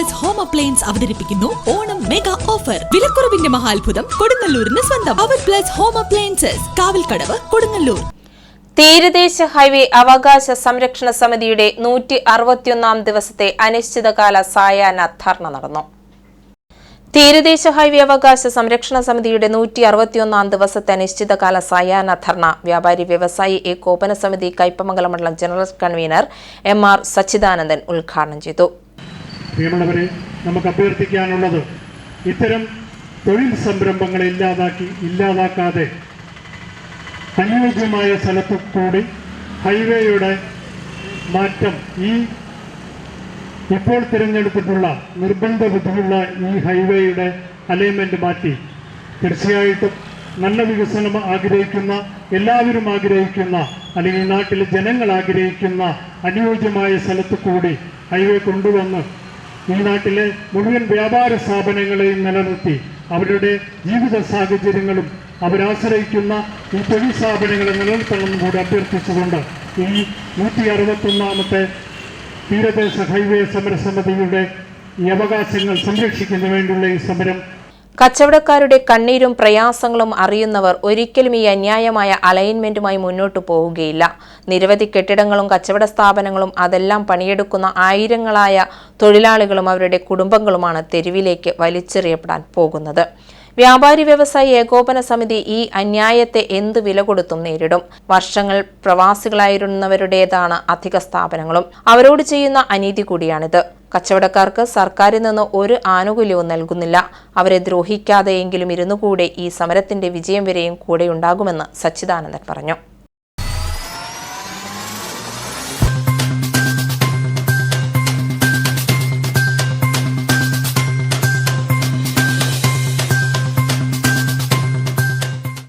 Plus home appliance അവതരിപ്പിക്കുന്നു Onam mega offer വിലക്കുറവിന്റെ മഹാത്ഭുതം കൊടുങ്ങല്ലൂരിന് സ്വന്തം. അവർ plus home appliances Kavalkadavu Kodungallur. തീരദേശ ഹൈവേ അവകാശ സംരക്ഷണ സമിതിയുടെ നൂറ്റി അറുപത്തിയൊന്നാം ദിവസത്തെ അനിശ്ചിതകാല സായാഹ്ന ധർണ നടന്നു. തീരദേശ ഹൈവേ അവകാശ സംരക്ഷണ സമിതിയുടെ നൂറ്റി അറുപത്തിയൊന്നാം ദിവസത്തെ അനിശ്ചിതകാല സായാഹ്ന ധർണ. വ്യാപാരി വ്യവസായി ഏകോപന സമിതി കയ്പമംഗലം മണ്ഡലം general convener M R Sachidanandan ഉദ്ഘാടനം ചെയ്തു. പ്രിയമുള്ളവരെ നമുക്ക് അഭ്യർത്ഥിക്കാനുള്ളത് ഇത്തരം തൊഴിൽ സംരംഭങ്ങളെ ഇല്ലാതാക്കി ഇല്ലാതാക്കാതെ അനുയോജ്യമായ സ്ഥലത്തു കൂടി ഹൈവേയുടെ മാറ്റം ഈ ഇപ്പോൾ തിരഞ്ഞെടുത്തിട്ടുള്ള നിർബന്ധ ബുദ്ധിയുള്ള ഈ ഹൈവേയുടെ അലൈൻമെന്റ് മാറ്റി. തീർച്ചയായിട്ടും നല്ല വികസനം ആഗ്രഹിക്കുന്ന എല്ലാവരും ആഗ്രഹിക്കുന്ന അല്ലെങ്കിൽ നാട്ടിലെ ജനങ്ങൾ ആഗ്രഹിക്കുന്ന അനുയോജ്യമായ സ്ഥലത്ത് കൂടി ഹൈവേ കൊണ്ടുവന്ന് ഈ നാട്ടിലെ മുഴുവൻ വ്യാപാര സ്ഥാപനങ്ങളെയും നിലനിർത്തി അവരുടെ ജീവിത സാഹചര്യങ്ങളും അവരാശ്രയിക്കുന്ന ഈ തൊഴിൽ സ്ഥാപനങ്ങളെ നിലനിർത്തണമെന്ന് കൂടി അഭ്യർത്ഥിച്ചുകൊണ്ട് ഈ നൂറ്റി അറുപത്തൊന്നാമത്തെ തീരദേശ ഹൈവേ സമരസമിതിയുടെ ഈ അവകാശങ്ങൾ സംരക്ഷിക്കുന്നതിന് വേണ്ടിയുള്ള ഈ സമരം കച്ചവടക്കാരുടെ കണ്ണീരും പ്രയാസങ്ങളും അറിയുന്നവർ ഒരിക്കലും ഈ അന്യായമായ അലൈൻമെന്റുമായി മുന്നോട്ടു പോവുകയില്ല. നിരവധി കെട്ടിടങ്ങളും കച്ചവട സ്ഥാപനങ്ങളും അതെല്ലാം പണിയെടുക്കുന്ന ആയിരങ്ങളായ തൊഴിലാളികളും അവരുടെ കുടുംബങ്ങളുമാണ് തെരുവിലേക്ക് വലിച്ചെറിയപ്പെടാൻ പോകുന്നത്. വ്യാപാരി വ്യവസായി ഏകോപന സമിതി ഈ അന്യായത്തെ എന്ത് വില കൊടുത്തും നേരിടും. വർഷങ്ങൾ പ്രവാസികളായിരുന്നവരുടേതാണ് അധിക സ്ഥാപനങ്ങളും. അവരോട് ചെയ്യുന്ന അനീതി കൂടിയാണിത്. കച്ചവടക്കാർക്ക് സർക്കാരിൽ നിന്ന് ഒരു ആനുകൂല്യവും നൽകുന്നില്ല. അവരെ ദ്രോഹിക്കാതെയെങ്കിലും ഇരുന്നുകൂടെ ഈ സമരത്തിന്റെ വിജയം വരെയും കൂടെയുണ്ടാകുമെന്ന് സച്ചിദാനന്ദൻ പറഞ്ഞു.